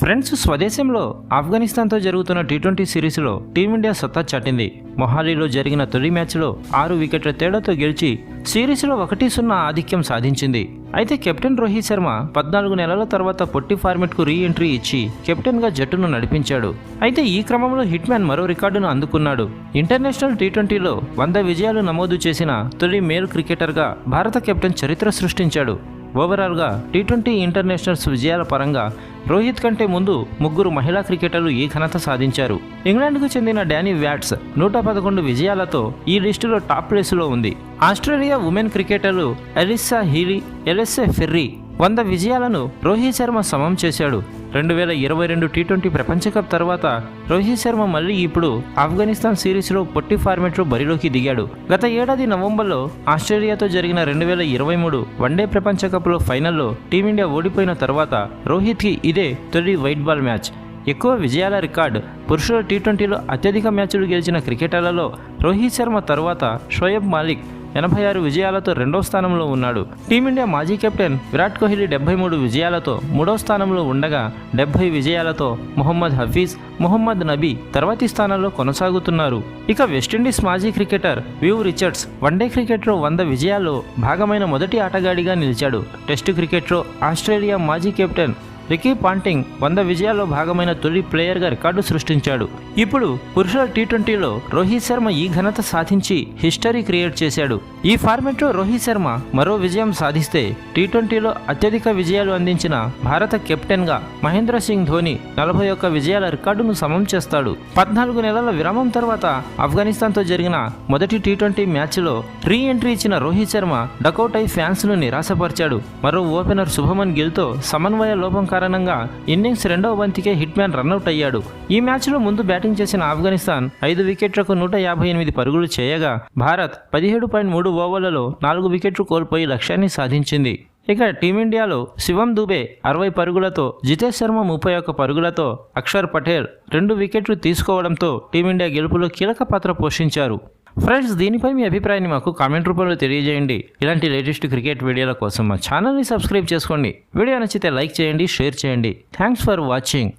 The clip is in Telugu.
ఫ్రెండ్స్ స్వదేశంలో ఆఫ్ఘనిస్తాన్తో జరుగుతున్న టీ ట్వంటీ సిరీస్లో టీమిండియా సత్తా చాటింది. మొహాలీలో జరిగిన తొలి మ్యాచ్లో ఆరు వికెట్ల తేడాతో గెలిచి సిరీస్లో ఒకటి సున్నా ఆధిక్యం సాధించింది. అయితే కెప్టెన్ రోహిత్ శర్మ పద్నాలుగు నెలల తర్వాత పొట్టి ఫార్మెట్కు రీ ఎంట్రీ ఇచ్చి కెప్టెన్గా జట్టును నడిపించాడు. అయితే ఈ క్రమంలో హిట్ మ్యాన్ మరో రికార్డును అందుకున్నాడు. ఇంటర్నేషనల్ టీ ట్వంటీలో వంద విజయాలు నమోదు చేసిన తొలి మేల్ క్రికెటర్గా భారత కెప్టెన్ చరిత్ర సృష్టించాడు. ఓవరాల్గా టీ ట్వంటీ ఇంటర్నేషనల్స్ విజయాల పరంగా రోహిత్ కంటే ముందు ముగ్గురు మహిళా క్రికెటర్లు ఈ ఘనత సాధించారు? ఇంగ్లాండ్కు చెందిన డానీ వ్యాట్స్ నూట పదకొండు విజయాలతో ఈ లిస్టులో టాప్ ప్లేస్లో ఉంది. ఆస్ట్రేలియా ఉమెన్ క్రికెటర్లు ఎలిస్సా హీలీ ఎలెస్సే ఫెర్రీ వంద విజయాలను రోహిత్ శర్మ సమం చేశాడు. రెండు వేల ఇరవై రెండు టీ ట్వంటీ ప్రపంచ కప్ తర్వాత రోహిత్ శర్మ మళ్ళీ ఇప్పుడు ఆఫ్ఘనిస్తాన్ సిరీస్లో పొట్టి ఫార్మెట్లో బరిలోకి దిగాడు. గత ఏడాది నవంబర్లో ఆస్ట్రేలియాతో జరిగిన రెండు వేల ఇరవై మూడు వన్డే ప్రపంచ కప్లో ఫైనల్లో టీమిండియా ఓడిపోయిన తర్వాత రోహిత్కి ఇదే తొలి వైట్ బాల్ మ్యాచ్. ఎక్కువ విజయాల రికార్డ్ పురుషుల టీ ట్వంటీలో అత్యధిక మ్యాచ్లు గెలిచిన క్రికెటర్లలో రోహిత్ శర్మ తర్వాత షోయబ్ మాలిక్ ఎనభై ఆరు విజయాలతో రెండో స్థానంలో ఉన్నాడు. టీమిండియా మాజీ కెప్టెన్ విరాట్ కోహ్లీ డెబ్బై మూడు విజయాలతో మూడో స్థానంలో ఉండగా డెబ్బై విజయాలతో మొహమ్మద్ హఫీజ్ మొహమ్మద్ నబీ తర్వాతి స్థానంలో కొనసాగుతున్నారు. ఇక వెస్టిండీస్ మాజీ క్రికెటర్ వ్యూ రిచర్డ్స్ వన్డే క్రికెట్లో వంద విజయాల్లో భాగమైన మొదటి ఆటగాడిగా నిలిచాడు. టెస్టు క్రికెట్లో ఆస్ట్రేలియా మాజీ కెప్టెన్ రికీ పాంటింగ్ వంద విజయాల్లో భాగమైన తొలి ప్లేయర్గా రికార్డు సృష్టించాడు. ఇప్పుడు పురుషుల టీ ట్వంటీలో రోహిత్ శర్మ ఈ ఘనత సాధించి హిస్టరీ క్రియేట్ చేశాడు. ఈ ఫార్మెట్లో రోహిత్ శర్మ మరో విజయం సాధిస్తే టీ ట్వంటీలో అత్యధిక విజయాలు అందించిన భారత కెప్టెన్గా మహేంద్ర సింగ్ ధోని నలభై ఒక్క విజయాల రికార్డును సమం చేస్తాడు. పద్నాలుగు నెలల విరామం తర్వాత ఆఫ్ఘనిస్తాన్తో జరిగిన మొదటి టీ ట్వంటీ మ్యాచ్లో రీ ఎంట్రీ ఇచ్చిన రోహిత్ శర్మ డకౌట్ అయి ఫ్యాన్స్ను నిరాశపరిచాడు. మరో ఓపెనర్ శుభమన్ గిల్తో సమన్వయ లోపం కారణంగా ఇన్నింగ్స్ రెండవ బంతికే హిట్ మ్యాన్ రన్అట్ అయ్యాడు. ఈ మ్యాచ్లో ముందు బ్యాటింగ్ చేసిన ఆఫ్ఘనిస్తాన్ ఐదు వికెట్లకు నూట యాభై ఎనిమిది పరుగులు చేయగా భారత్ పదిహేడు పాయింట్ మూడు ఓవర్లలో నాలుగు వికెట్లు కోల్పోయి లక్ష్యాన్ని సాధించింది. ఇక టీమిండియాలో శివం దుబే అరవై పరుగులతో జితేష్ శర్మ ముప్పై ఒక్క పరుగులతో అక్షర్ పటేల్ రెండు వికెట్లు తీసుకోవడంతో టీమిండియా గెలుపులో కీలక పాత్ర పోషించారు. ఫ్రెండ్స్ దీనిపై మీ అభిప్రాయాన్ని మాకు కామెంట్ రూపంలో తెలియజేయండి. ఇలాంటి లేటెస్ట్ క్రికెట్ వీడియోల కోసం మా ఛానల్ని సబ్స్క్రైబ్ చేసుకోండి. వీడియో నచ్చితే లైక్ చేయండి షేర్ చేయండి. Thanks for watching